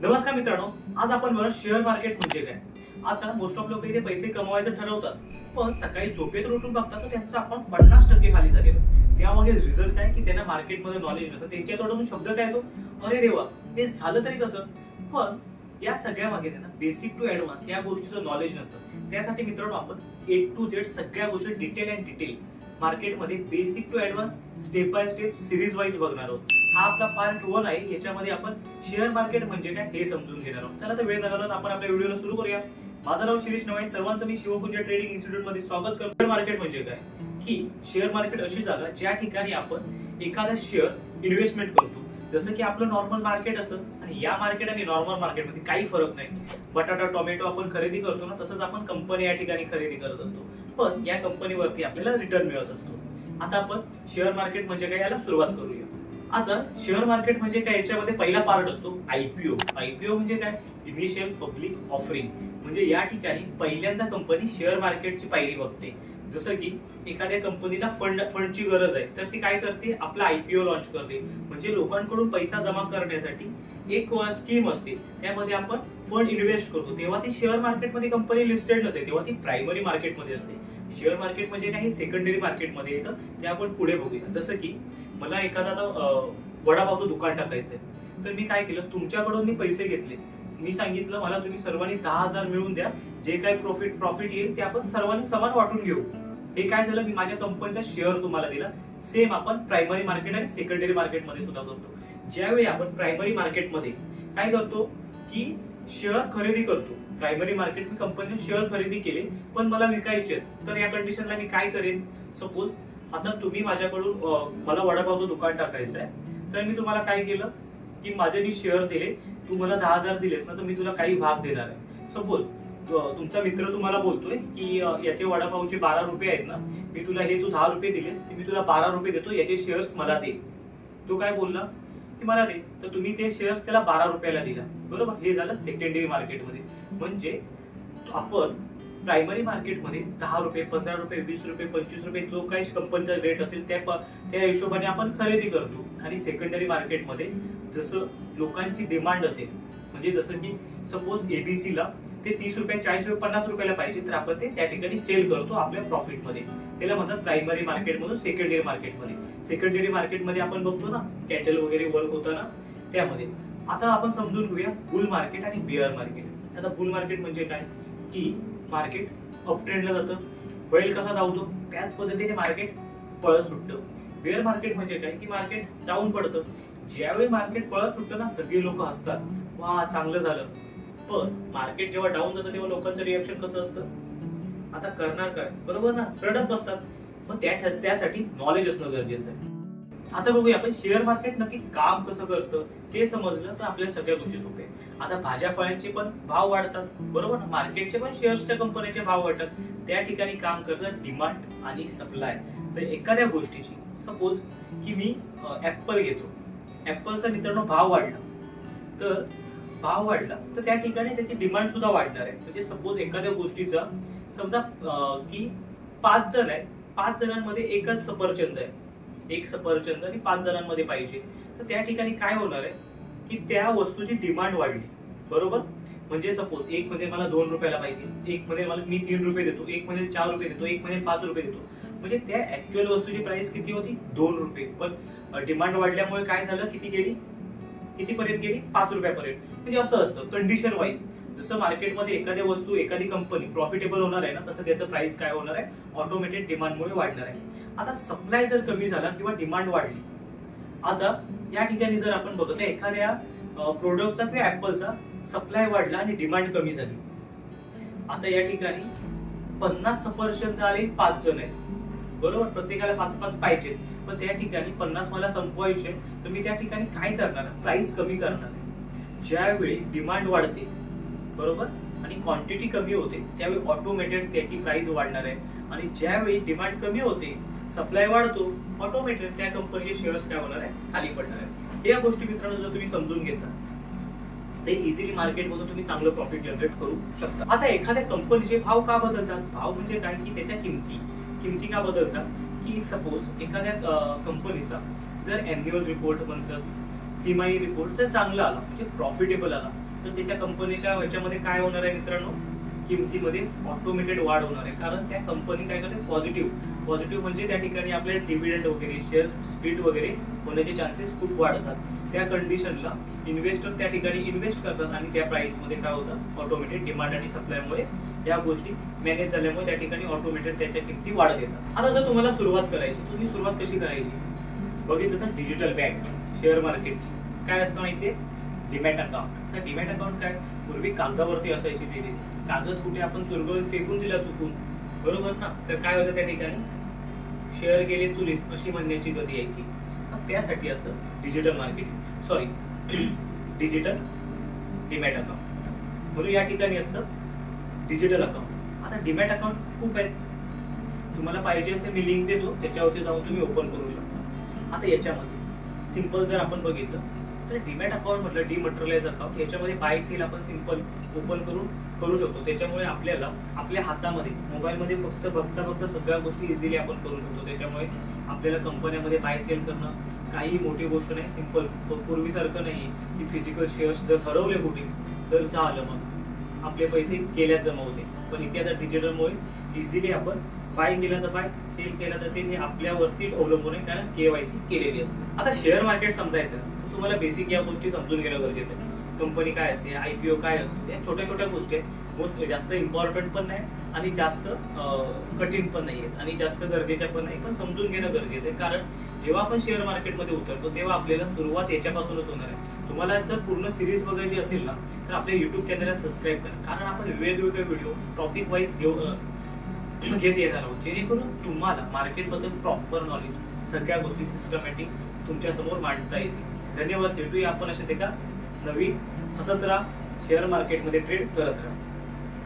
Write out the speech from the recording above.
नमस्कार मित्रांनो आज आपण बघा शेअर मार्केट म्हणजे काय? आता मोस्ट ऑफ लोक इथे पैसे कमवायचं ठरवतात पण सकाळी झोपेत उठून बघतात तर त्यांचं अकाउंट पन्नास टक्के खाली झालेलं त्यामागे रिझल्ट काय? की त्यांना मार्केटमध्ये नॉलेज नसतं. त्यांच्या तोंडून शब्द काय तो अरे देवा ते झालं तरी कसं? पण या सगळ्या मागे त्यांना बेसिक टू ऍडव्हान्स या गोष्टीचं नॉलेज नसतं. त्यासाठी मित्रांनो आपण ए टू झेड सगळ्या गोष्टी डिटेल अँड डिटेल मार्केटमध्ये basic to advance step by step series wise बघणार आहोत. हा आपला पार्ट वन आहे. याच्यामध्ये आपण शेअर मार्केट म्हणजे काय हे समजून घेणार आहोत. चला तर वेळ न घालवता आपण आपल्या व्हिडिओला सुरू करूया. माझं नाव शिरीष नवाई. सर्वांचं मी शिवपुंज ट्रेडिंग इन्स्टिट्यूटमध्ये स्वागत करतो. शेअर मार्केट म्हणजे काय? की शेअर मार्केट अशी जागा ज्या ठिकाणी आपण एखादा शेअर इन्व्हेस्टमेंट करतो. जसं की आपलं नॉर्मल मार्केट असतं आणि या मार्केट आणि नॉर्मल मार्केटमध्ये काही फरक नाही. बटाटा टोमॅटो आपण खरेदी करतो ना तसंच आपण कंपनी या ठिकाणी खरेदी करत असतो. पण या कंपनीवरती आपल्याला रिटर्न मिळत असतो. आता आपण शेअर मार्केट म्हणजे काय याला सुरुवात करूया. आता शेअर मार्केट म्हणजे काय याच्यामध्ये पहिला पार्ट असतो आयपीओ आयपीओ म्हणजे काय? इनिशियल पब्लिक ऑफरिंग म्हणजे या ठिकाणी पहिल्यांदा कंपनी शेअर मार्केटची पायरी बघते. जसं की एखाद्या कंपनीला फंड फंडची गरज आहे तर ती काय करते? आपला आयपीओ लॉन्च करते. म्हणजे लोकांकडून पैसा जमा करण्यासाठी एक स्कीम असते. त्यामध्ये आपण फंड इन्व्हेस्ट करतो. तेव्हा ती शेअर मार्केटमध्ये कंपनी लिस्टेड नसते. तेव्हा ती प्रायमरी मार्केटमध्ये असते. शेअर मार्केट म्हणजे काही सेकंडरी मार्केटमध्ये येतं. ते आपण पुढे बघूया. जसं की मला एखादा आता, वडापावचं दुकान टाकायचंय. तर मी काय केलं तुमच्याकडून मी पैसे घेतले. मी सांगितलं मला तुम्ही सर्वांनी दहा हजार मिळवून द्या. जे काही प्रॉफिट प्रॉफिट येईल ते आपण सर्वांनी समान वाटून घेऊ. हे काय झालं मी माझ्या कंपनीचा शेअर तुम्हाला दिला. सेम आपण प्रायमरी मार्केट आणि सेकंडरी मार्केटमध्ये सुद्धा करतो. ज्यावेळी आपण प्रायमरी मार्केटमध्ये काय करतो की शेअर खरेदी करतो. प्रायमरी मार्केट मी कंपनीने शेअर खरेदी केले पण मला विकायचे तर या कंडिशनला मी काय करेन? सपोज आता तुम्ही माझ्याकडून मला वडापावचं दुकान टाकायचं आहे तर मी तुम्हाला काय केलं की माझे मी शेअर दिले तू मला दहा हजार दिलेस ना तर मी तुला काही भाग देणार आहे. सपोज तुमचा मित्र तुम्हाला बोलतोय की याचे वडापावचे बारा रुपये आहेत ना मी तुला हे तू दहा रुपये दिलेस मी तुला बारा रुपये देतो याचे शेअर्स मला दे. तो काय बोलला की मला दे. तर तुम्ही ते शेअर्स त्याला बारा रुपयाला दिला. बरोबर? हे झालं सेकंडरी मार्केटमध्ये म्हणजे आपण प्रायमरी मार्केटमध्ये दहा रुपये पंधरा रुपये वीस रुपये पंचवीस रुपये जो काही कंपनीचा रेट असेल त्या त्या हिशोबाने आपण खरेदी करतो. आणि सेकंडरी मार्केटमध्ये जसं लोकांची डिमांड असेल म्हणजे जसं की सपोज एबीसी ला ते तीस रुपये चाळीस रुपये पन्नास रुपयाला पाहिजे तर आपण ते त्या ठिकाणी सेल करतो आपल्या प्रॉफिटमध्ये त्याला म्हणतात प्रायमरी मार्केटमधून सेकंडरी मार्केटमध्ये सेकंडरी मार्केटमध्ये आपण बघतो ना कॅटल वगैरे वर्क होताना त्यामध्ये. आता आपण समजून घेऊया बुल मार्केट आणि बिअर मार्केट आता बुल मार्केट म्हणजे काय? की मार्केट अप ट्रेंडला जातं. बैल कसा धावतो? त्याच पद्धतीने मार्केट पळत सुटतं. बिअर मार्केट म्हणजे काय? की मार्केट डाऊन पडतं. ज्यावेळी मार्केट पळत सुटतं ना सगळे लोक हसतात. वा चांगलं झालं. पण मार्केट जेव्हा डाऊन जातं तेव्हा लोकांचं रिएक्शन कसं असतं? आता करणार काय? बरोबर ना? रडत बसतात. मग त्या त्यासाठी नॉलेज असणं गरजेचं आहे. आता बघूया आपण शेअर मार्केट नक्की काम कसं करतं ते समजलं तर आपल्या सगळ्या गोष्टी सोपे आता भाज्या फळांचे पण भाव वाढतात बरोबर? ना मार्केटचे पण शेअर्सच्या कंपनीचे भाव वाढतात. त्या ठिकाणी काम करतात डिमांड आणि सप्लाय तर एखाद्या गोष्टीची सपोज की मी ऍपल घेतो. ऍपलचा मित्रांनो भाव वाढला. तर भाव वाढला. तर त्या ठिकाणी त्याची डिमांड सुद्धा वाढणार आहे. म्हणजे सपोज एखाद्या गोष्टीचा समजा की पाच जण आहे. पाच जणांमध्ये एकच सफरचंद आहे. एक सफरचंद आणि पाच जणांमध्ये पाहिजे. तर त्या ठिकाणी काय होणार आहे? की त्या वस्तूची डिमांड वाढली. बरोबर? म्हणजे सपोज एक मध्ये मला दोन रुपयाला पाहिजे एक मध्ये मला मी तीन रुपये देतो एक मध्ये चार रुपये देतो एक मध्ये पाच रुपये देतो. म्हणजे त्या ऍक्च्युअल वस्तूची प्राइस किती होती? दोन रुपये. पण डिमांड वाढल्यामुळे काय झालं? किती गेली? किती पर्यंत गेली? पाच रुपयापर्यंत. म्हणजे असं असतं कंडिशन वाईज जसं मार्केटमध्ये एखाद्या वस्तू एखादी कंपनी प्रॉफिटेबल होणार आहे ना तसं त्याचं प्राइस काय होणार आहे? ऑटोमेटेड डिमांडमुळे वाढणार आहे. आता सप्लाय जर कमी झाला किंवा डिमांड वाढली आता या ठिकाणी जर आपण बघत एखाद्या प्रोडक्टचा किंवा ऍपलचा सप्लाय वाढला आणि डिमांड कमी झाली. आता या ठिकाणी पन्नास सफरचंद आले पाच जण आहेत. बरोबर? प्रत्येकाला पाच पाच पाहिजेत. पण त्या ठिकाणी पन्नास मला संपवायचे तर मी त्या ठिकाणी काय करणार? प्राइस कमी करणार आहे. ज्यावेळी डिमांड वाढते बरोबर? आणि क्वांटिटी कमी होते त्यावेळी ऑटोमेटेड त्याची प्राइस वाढणार आहे. आणि ज्यावेळी डिमांड कमी होते सप्लाय वाढतो ऑटोमेटेड त्या कंपनीचे शेअर्स काय होणार आहे? खाली पडणार आहे या गोष्टी मित्रांनो जर तुम्ही समजून घेतला ते इझिली मार्केटमधून तुम्ही चांगलं प्रॉफिट जनरेट करू शकता. आता एखाद्या कंपनीचे भाव का बदलतात? भाव म्हणजे काय? की त्याच्या किमती. किमती का बदलतात? की सपोज एखाद्या कंपनीचा जर अॅन्युअल रिपोर्ट म्हणतात तिमाही रिपोर्ट जर चांगला आला म्हणजे प्रॉफिटेबल आला तर त्याच्या कंपनीच्या ह्याच्यामध्ये काय होणार आहे मित्रांनो? किमतीमध्ये ऑटोमेटेड वाढ होणार आहे. कारण त्या कंपनी काय करते? पॉझिटिव्ह पॉझिटिव्ह म्हणजे त्या ठिकाणी आपले डिव्हिडंड वगैरे शेअर स्प्लिट वगैरे होण्याचे चान्सेस खूप वाढतात. त्या कंडिशनला इन्व्हेस्टर त्या ठिकाणी इन्व्हेस्ट करतात आणि त्या प्राइसमध्ये काय होतं? ऑटोमेटेड डिमांड आणि सप्लायमुळे या गोष्टी मॅनेज झाल्यामुळे त्या ठिकाणी ऑटोमेटेड त्याच्या किमती वाढत येतात. आता जर तुम्हाला सुरुवात करायची तुम्ही सुरुवात कशी करायची? बघितलं तर डिजिटल बँक शेअर मार्केटची काय असतं माहितीये? डिमॅट अकाउंट तर डिमॅट अकाउंट काय? पूर्वी कागदावरती असायची तिथे कागद कुठे आपण चुरगळून फेकून दिला चुकून. बरोबर ना? तर काय होतं त्या ठिकाणी? शेअर गेले चुलीत अशी म्हणण्याची गती यायची. त्यासाठी असतं digital marketing sorry digital demat account म्हणून या ठिकाणी असतं डिजिटल अकाउंट आता डिमॅट अकाउंट खूप आहेत. तुम्हाला पाहिजे असे मी लिंक देतो त्याच्यावरती जाऊन तुम्ही ओपन करू शकता. आता याच्यामध्ये सिंपल जर आपण बघितलं तर डिमॅट अकाउंट म्हटलं डिमटेरियलाइज अकाउंट याच्यामध्ये बाय सेल आपण सिंपल ओपन करून करू शकतो. त्याच्यामुळे आपल्याला आपल्या हातामध्ये मोबाईलमध्ये फक्त बघता बघता सगळ्या गोष्टी इझिली आपण करू शकतो. त्याच्यामुळे आपल्याला कंपन्यामध्ये बाय सेल करणं काही मोठी गोष्ट नाही सिंपल पूर्वीसारखं नाही की फिजिकल शेअर्स जर हरवले कुठे तर झालं मग. आपले पैसे केल्यात जमा होते. पण इथे आता डिजिटलमुळे इझिली आपण बाय केला तर बाय सेल केला तर सेल हे आपल्यावरती अवलंबून आहे कारण केवायसी केलेली असते. आता शेअर मार्केट समजायचं. तुम्हाला बेसिक या गोष्टी समजून घेणं गरजेचं आहे. कंपनी काय असते आयपीओ काय असते या छोट्या छोट्या गोष्टी आहेत. जास्त इम्पॉर्टंट पण नाही आणि जास्त कठीण पण नाही आहेत. आणि जास्त गरजेच्या पण नाही पण समजून घेणं गरजेचं आहे. कारण जेव्हा आपण शेअर मार्केटमध्ये उतरतो तेव्हा आपल्याला सुरुवात याच्यापासूनच होणार आहे. तुम्हाला जर पूर्ण सिरीज बघायची असेल ना तर आपल्या युट्यूब चॅनलला सबस्क्राईब करा. कारण आपण वेगवेगळे व्हिडिओ टॉपिक वाईज घेऊ घेत येणार आहोत. जेणेकरून तुम्हाला मार्केटबद्दल प्रॉपर नॉलेज सगळ्या गोष्टी सिस्टमॅटिक तुमच्यासमोर मांडता येतील. धन्यवाद भेटूया आपण अशाच एका नवीन हसत राहा शेअर मार्केटमध्ये ट्रेड करत राहा.